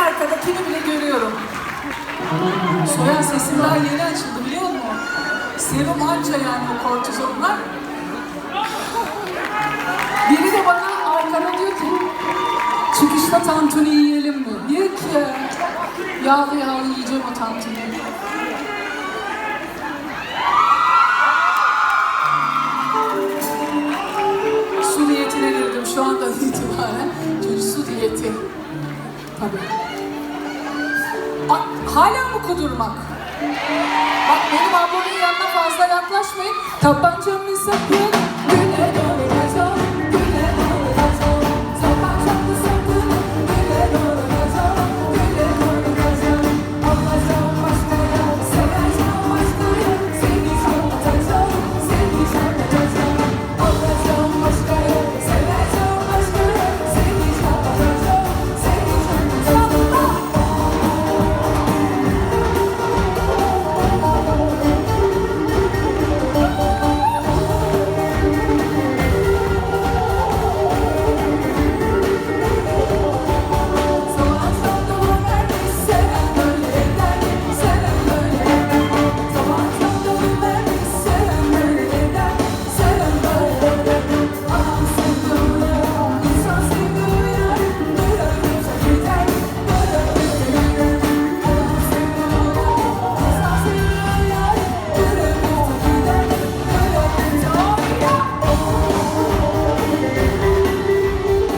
arkadakini bile görüyorum. Soya sesim daha yeni açıldı biliyor musun? Serum anca yani o kortizonlar. Biri de bana arkada diyor ki çıkışta tantuni yiyelim mi? Diyor ki yağlı yağlı yiyeceğim o tantuni. Su diyetine girdim şu andan itibaren. Çünkü su diyeti. Tabii. A- hala mı kudurmak? Bak benim ablamın yanına fazla yaklaşmayın. Tabancamı sapı